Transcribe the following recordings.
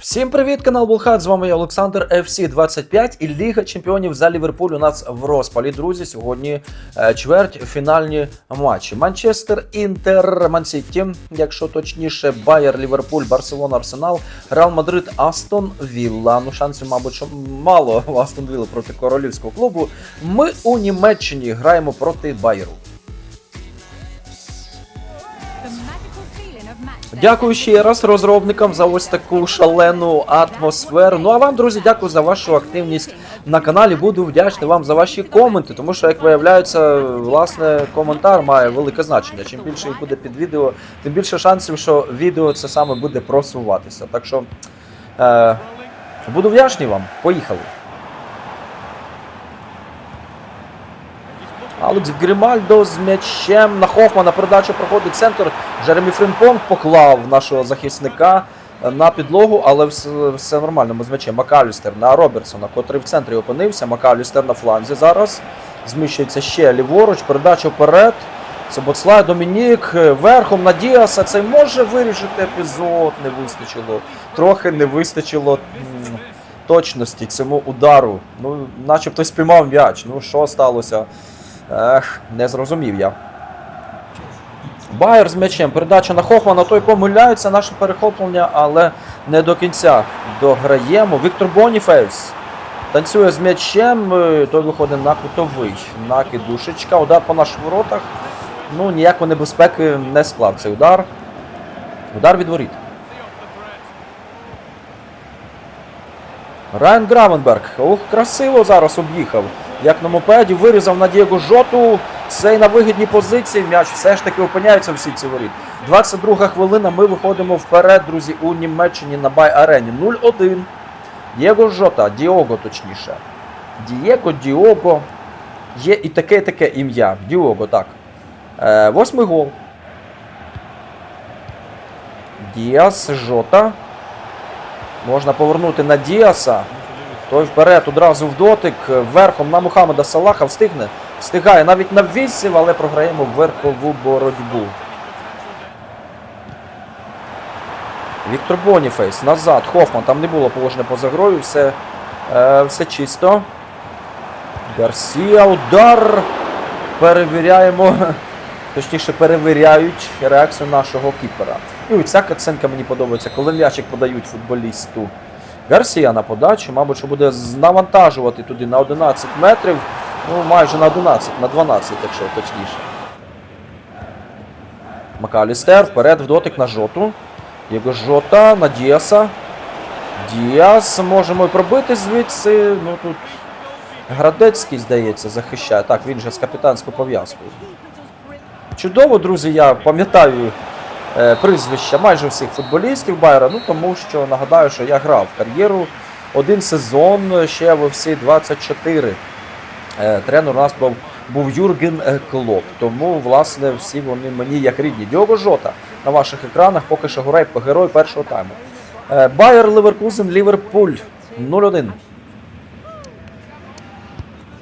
Всім привіт, канал Булхат. З вами я Олександр FC 25 і Ліга Чемпіонів за Ліверпуль у нас в розпалі. Друзі, сьогодні е, чверть фінальні матчі. Манчестер, Інтер, Мансіті, якщо точніше, Байер, Ліверпуль, Барселона, Арсенал, Реал Мадрид, Астон Вілла. Ну, шансів, мабуть, мало Астон Вілли проти королівського клубу. Ми у Німеччині граємо проти Байеру. Дякую ще раз розробникам за ось таку шалену атмосферу. Ну а вам, друзі, дякую за вашу активність на каналі. Буду вдячний вам за ваші коменти, тому що, як виявляється, власне, коментар має велике значення. Чим більше їх буде під відео, тим більше шансів, що відео це саме буде просуватися. Так що е, буду вдячний вам. Поїхали. Алекс Грімальдо з м'ячем на Хофмана передачу проходить центр. Джеремі Фрімпонг поклав нашого захисника на підлогу, але все, все нормально. Ми з м'ячем. Макалістер на Робертсона, котрий в центрі опинився. Макалістер на фланзі зараз. Зміщується ще ліворуч. Передача вперед. Соботслай, Домінік верхом на Діаса. Це може вирішити епізод. Не вистачило. Трохи не вистачило точності цьому удару. Ну, начебто спіймав м'яч. Ну, що сталося? Ех, не зрозумів я. Байер з м'ячем. Передача на Хохмана, той помиляється, наше перехоплення, але не до кінця дограємо. Віктор Боніфейс танцює з м'ячем, е, той виходить на кутовий. Накидушечка, удар по наших воротах. Ну, ніякої небезпеки не склав цей удар. Удар від воріт. Райан Гравенберг. Ох, красиво зараз об'їхав. Як на мопеді, вирізав на Дієго Жоту. Цей на вигідній позиції. М'яч все ж таки опиняється в сітці воріт. 22 хвилина. Ми виходимо вперед, друзі, у Німеччині на Бай Арені. 0-1. Дієго Жота, Діого точніше. Дієго, Діого. Є і таке, і таке ім'я. Діого, так. Е, восьмий гол. Діас, Жота. Можна повернути на Діаса. Той вперед одразу в дотик. Верхом на Мухаммеда Салаха встигне. Встигає навіть на вісів, але програємо верхову боротьбу. Віктор Боніфейс назад. Хофман. Там не було положення поза грою. Все, е, все чисто. Гарсія. Удар. Перевіряємо. Точніше, перевіряють реакцію нашого кіпера. І ось ця каценка мені подобається, коли м'ячик подають футболісту. Гарсія на подачу, мабуть, що буде навантажувати туди на 11 метрів. Ну, майже на 11, на 12, якщо точніше. Макалістер вперед в дотик на жоту. Його жота на Діаса. Діас можемо і пробити звідси. Ну тут Градецький, здається, захищає. Так, він же з капітанською пов'язкою. Чудово, друзі, я пам'ятаю прізвища майже всіх футболістів Байера, ну тому що нагадаю, що я грав кар'єру один сезон ще в всі 24. Е, тренер у нас був, був Юрген е, Клоп. Тому, власне, всі вони мені як рідні. Діого Жота на ваших екранах поки що герой, герой першого тайму. Е, Байер Леверкузен, Ліверпуль 0-1.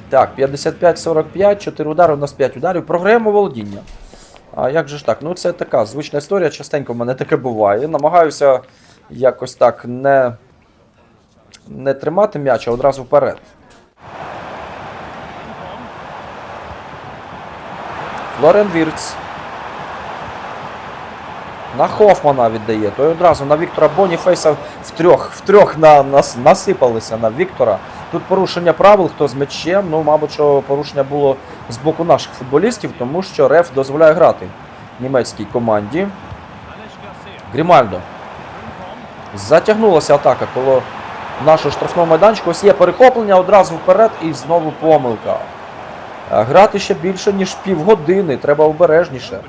Так, 55-45, 4 удари, у нас 5 ударів. Програємо володіння. А як же ж так? Ну це така звична історія, частенько в мене таке буває. Намагаюся якось так не, не тримати м'яч, а одразу вперед. Флорен Вірц. На Хофмана віддає. Той одразу на Віктора Боніфейса втрьох, втрьох на, нас, насипалися на Віктора. Тут порушення правил, хто з м'ячем. Ну, мабуть, що порушення було з боку наших футболістів, тому що Реф дозволяє грати німецькій команді. Грімальдо. Затягнулася атака коло нашого штрафного майданчика. Ось є перехоплення одразу вперед і знову помилка. Грати ще більше, ніж півгодини, треба обережніше.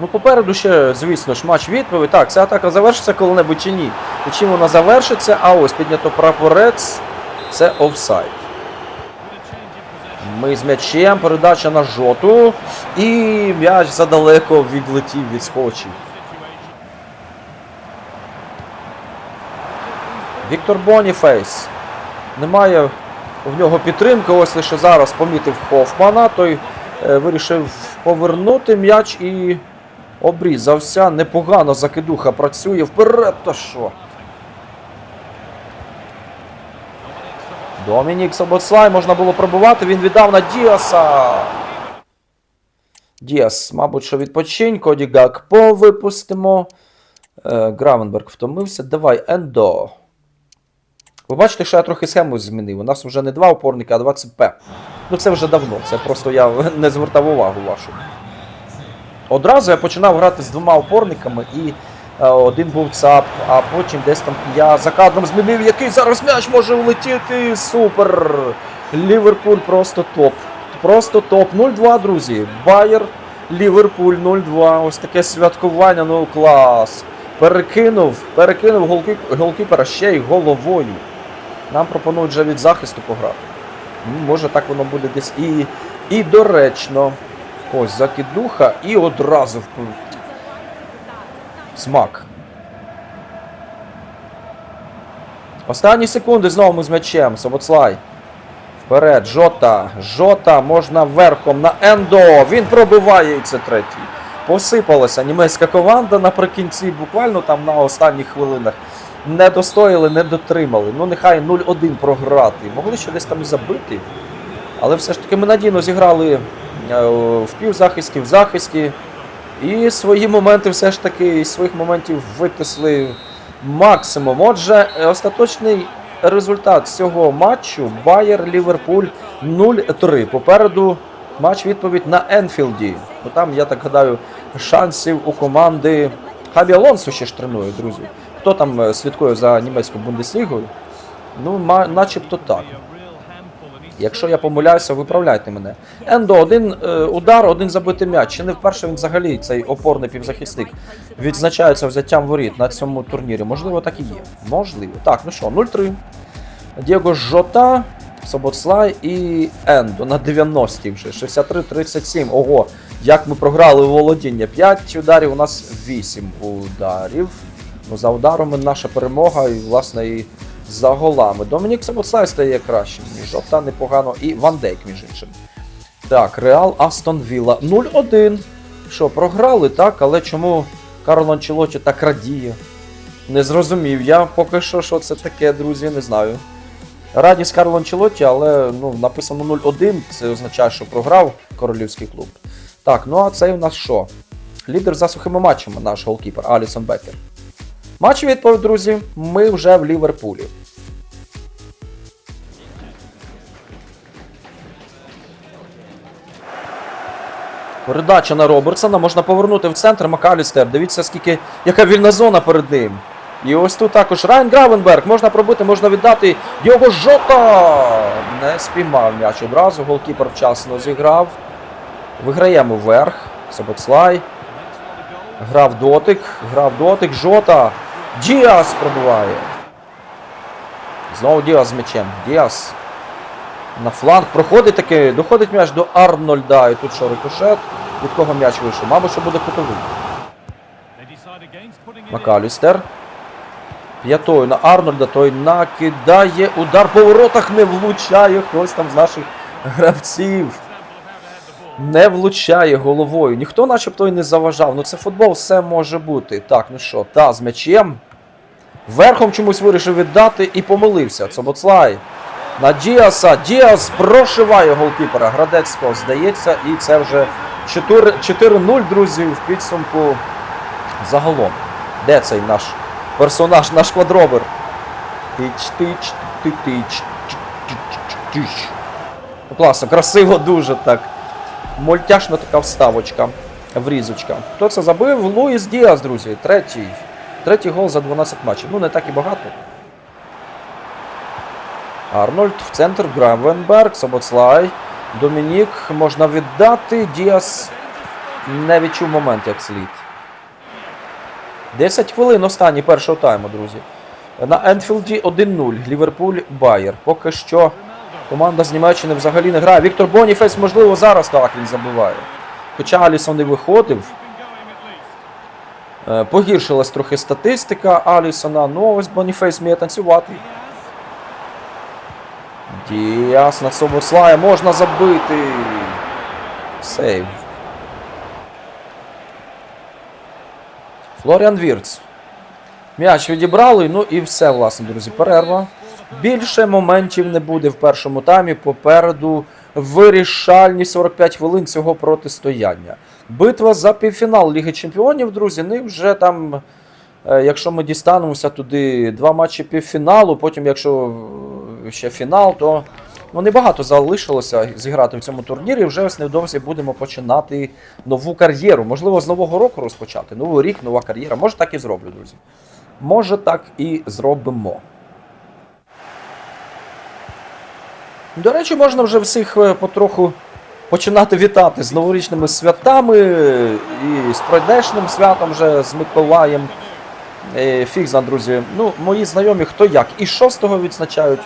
Ну, попереду ще, звісно ж, матч відповідь. Так, ця атака завершиться коли-небудь чи ні. І чим вона завершиться? А ось піднято прапорець. Це офсайд. Ми з м'ячем, передача на жоту. І м'яч задалеко відлетів, відскочив. Віктор Боніфейс. Немає в нього підтримки. Ось лише зараз помітив Хофмана. Той е, вирішив повернути м'яч і Обрізався. Непогано закидуха працює. Вперед та що? Домінік Собоцлай можна було пробувати. Він віддав на Діаса. Діас, мабуть, що відпочинку. Дігакпо випустимо. Е, Гравенберг втомився. Давай, Ендо. Ви бачите, що я трохи схему змінив. У нас вже не два опорника, а 20П. Ну це вже давно. Це просто я не звертав увагу вашу. Одразу я починав грати з двома опорниками і е, один був ЦАП, а потім десь там я за кадром змінив, який зараз м'яч може влетіти. Супер! Ліверпуль просто топ. Просто топ. 0-2, друзі. Байер, Ліверпуль 0-2. Ось таке святкування, ну клас. Перекинув, перекинув голкіп- голкіпера ще й головою. Нам пропонують вже від захисту пограти. Може так воно буде десь і, і доречно. Ось закидуха і одразу вп... Смак. Останні секунди знову ми з м'ячем. Собоцлай. Вперед, Жота. Жота можна верхом на Ендо. Він пробиває і це третій. Посипалася німецька команда наприкінці, буквально там на останніх хвилинах. Не достояли, не дотримали. Ну, нехай 0-1 програти. Могли ще десь там і забити. Але все ж таки ми надійно зіграли в півзахисті, в захисті. І свої моменти все ж таки із своїх моментів витисли максимум. Отже, е, остаточний результат цього матчу Байер Ліверпуль 0-3. Попереду матч відповідь на Енфілді. Ну там, я так гадаю, шансів у команди. Хабі Алонсо ще ж тренує, друзі. Хто там е, слідкує за німецькою бундеслігою? Ну, начебто так. Якщо я помиляюся, виправляйте мене. Ендо, один е, удар, один забитий м'яч. Чи не вперше він взагалі цей опорний півзахисник відзначається взяттям воріт на цьому турнірі? Можливо, так і є. Можливо. Так, ну що, 0-3. Дієго Жота, Собоцлай і Ендо на 90-ті вже. 63-37. Ого, як ми програли у володіння. 5 ударів, у нас 8 ударів. Ну, за ударами наша перемога, і, власне, і за голами. Домінік Собоцлай стає кращим. ніж Жота непогано. І Ван Дейк, між іншим. Так, Реал Астон Вілла 0-1. Що, програли, так, але чому Карло Анчелоті так радіє? Не зрозумів я поки що, що це таке, друзі, не знаю. Радість Карло Анчелоті, але ну, написано 0-1, це означає, що програв королівський клуб. Так, ну а це у нас що? Лідер за сухими матчами, наш голкіпер Алісон Бекер. Матч відповідь, друзі. Ми вже в Ліверпулі. Передача на Робертсона можна повернути в центр Макалістер. Дивіться, скільки яка вільна зона перед ним. І ось тут також Райан Гравенберг. Можна пробити, можна віддати. Його жота! Не спіймав м'яч одразу. Голкіпер вчасно зіграв. Виграємо вверх. Собоцлай. Грав дотик, грав дотик, Жота. Діас пробиває. Знову Діас з м'ячем. Діас. На фланг проходить таки, доходить м'яч до Арнольда. І тут що рикошет. Від кого м'яч вийшов? Мабуть, що буде кутовий. Макалістер. П'ятою на Арнольда, той накидає удар по воротах, не влучає хтось там з наших гравців. Не влучає головою. Ніхто начебто й не заважав. Ну це футбол, все може бути. Так, ну що, та з м'ячем. Верхом чомусь вирішив віддати і помилився. Цобоцлай. На Діаса. Діас прошиває голкіпера Градецького, здається, і це вже 4 4-0, друзі, в підсумку загалом. Де цей наш персонаж, наш квадробер? Тич, тич, ти, тич, тич. Ну, класно, красиво дуже так. Мультяшна така вставочка, врізочка. Хто це забив? Луїс Діас, друзі. Третій. Третій гол за 12 матчів. Ну, не так і багато. Арнольд в центр, Гравенберг, Собоцлай, Домінік можна віддати. Діас не відчув момент як слід. 10 хвилин останній першого тайму, друзі. На Енфілді 1-0. Ліверпуль Байер. Поки що команда з Німеччини взагалі не грає. Віктор Боніфейс, можливо, зараз так він забиває. Хоча Алісон не виходив. Е, Погіршилась трохи статистика Алісона. Ну, ось Боніфейс вміє танцювати. Діас на Собослая можна забити. Сейв. Флоріан Вірц. М'яч відібрали, ну і все, власне, друзі. Перерва. Більше моментів не буде в першому таймі. Попереду вирішальні 45 хвилин цього протистояння. Битва за півфінал Ліги Чемпіонів, друзі. Ну і вже там, е, якщо ми дістанемося туди два матчі півфіналу, потім, якщо е, ще фінал, то ну, небагато залишилося зіграти в цьому турнірі. Вже ось невдовзі будемо починати нову кар'єру. Можливо, з нового року розпочати. Новий рік, нова кар'єра. Може, так і зроблю, друзі. Може, так і зробимо. До речі, можна вже всіх е, потроху починати вітати з новорічними святами і з пройдешним святом вже з Миколаєм. Е, Фіг друзі. Ну, мої знайомі хто як. І 6-го відзначають,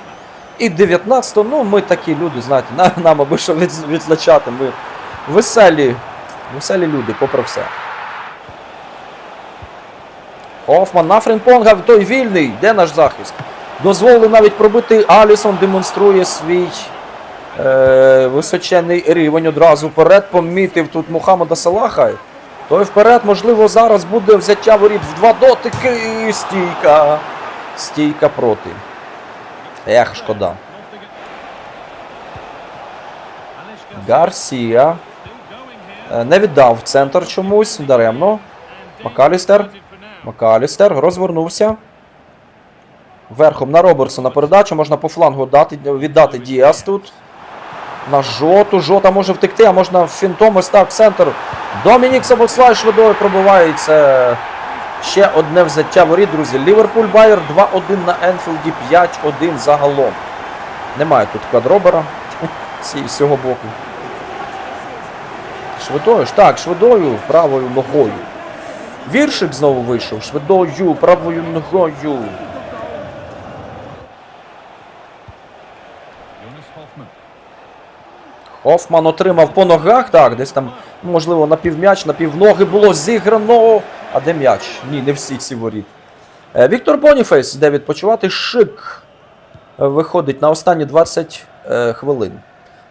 і 19-го. Ну, ми такі люди, знаєте, на- нам аби що відзначати. Ми веселі, веселі люди, попри все. Хофман на Френпонга, той вільний. Де наш захист? Дозволили навіть пробити. Алісон демонструє свій височений рівень. Одразу вперед помітив тут Мухаммада Салаха. Той вперед, можливо, зараз буде взяття воріт в два дотики. Стійка. Стійка проти. Ех, шкода. Гарсія. Е, Не віддав центр чомусь. Даремно. Макалістер. Макалістер розвернувся. Верхом на Робертсона передачу. Можна по флангу дати, віддати Діас тут. На жоту. Жота може втекти, а можна фінтом ось так. Центр. Домінік Сабослай швидою пробивається. Ще одне взяття воріт, друзі. Ліверпуль Байер 2-1 на Енфілді, 5-1 загалом. Немає тут квадробера з цього боку. Швидою ж так, швидою правою ногою. Віршик знову вийшов. Швидою, правою ногою. Хофман отримав по ногах. Так, десь там, можливо, на півм'яч, на півноги було зіграно. А де м'яч? Ні, не всі ці воріт. Е, Віктор Боніфейс йде відпочивати. Шик е, виходить на останні 20 е, хвилин.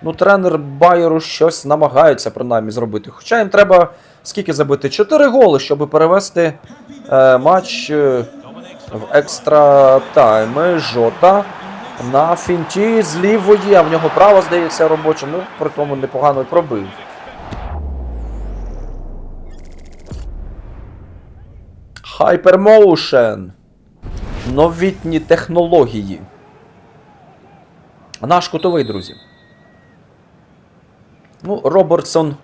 Ну, тренер Байеру щось намагається принаймні зробити. Хоча їм треба скільки забити? 4 голи, щоб перевести матч в екстра тайми. Жота на фінті з лівої, а в нього право, здається, робоче. Ну, при тому непогано пробив. Hypermotion. Новітні технології. Наш кутовий, друзі. Ну, Робертсон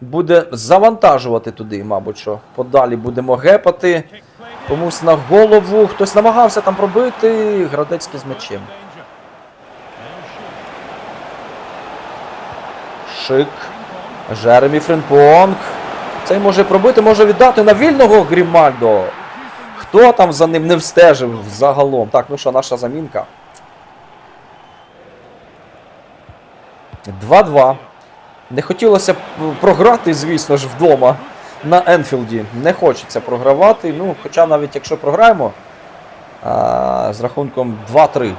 буде завантажувати туди, мабуть, що подалі будемо гепати. Комусь на голову. Хтось намагався там пробити. Градецький з м'ячем. Шик. Жеремі Френпонг. Цей може пробити, може віддати на вільного Грімальдо. Хто там за ним не встежив загалом? Так, ну що, наша замінка. 2-2. Не хотілося програти, звісно ж, вдома на Енфілді. Не хочеться програвати. Ну, хоча навіть якщо програємо а, з рахунком 2-3,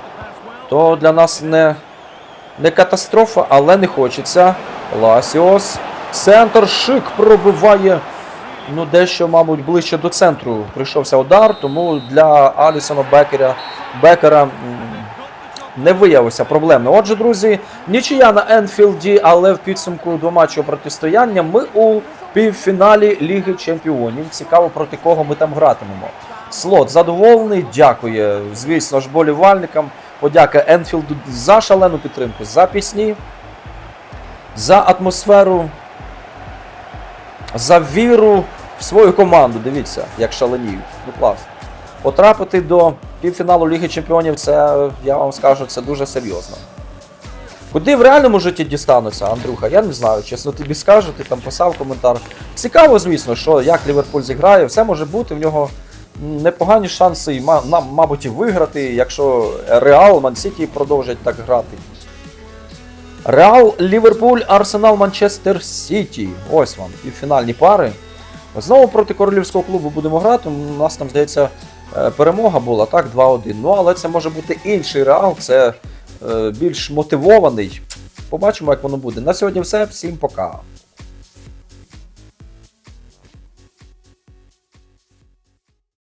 то для нас не, не катастрофа, але не хочеться. Ласіос. Центр шик пробиває. Ну, дещо, мабуть, ближче до центру прийшовся удар, тому для Алісона Бекера, Бекера не виявився проблемним. Отже, друзі, нічия на Енфілді, але в підсумку двоматчого протистояння ми у півфіналі Ліги Чемпіонів. Цікаво, проти кого ми там гратимемо. Слот задоволений, дякує, звісно ж, болівальникам. Подяка Енфілду за шалену підтримку, за пісні, за атмосферу, за віру в свою команду. Дивіться, як шаленіють. Ну клас. Потрапити до півфіналу Ліги Чемпіонів, це, я вам скажу, це дуже серйозно. Куди в реальному житті дістануться, Андрюха? Я не знаю, чесно тобі скажу, ти там писав коментар. Цікаво, звісно, що як Ліверпуль зіграє, все може бути, в нього непогані шанси, і, мабуть, і виграти, якщо Реал, Ман-Сіті продовжать так грати. Реал, Ліверпуль, Арсенал, Манчестер Сіті. Ось вам, півфінальні пари. Знову проти королівського клубу будемо грати. У нас там, здається, е, перемога була, так, 2-1. Ну, але це може бути інший реал, це більш мотивований. Побачимо, як воно буде. На сьогодні все. Всім пока.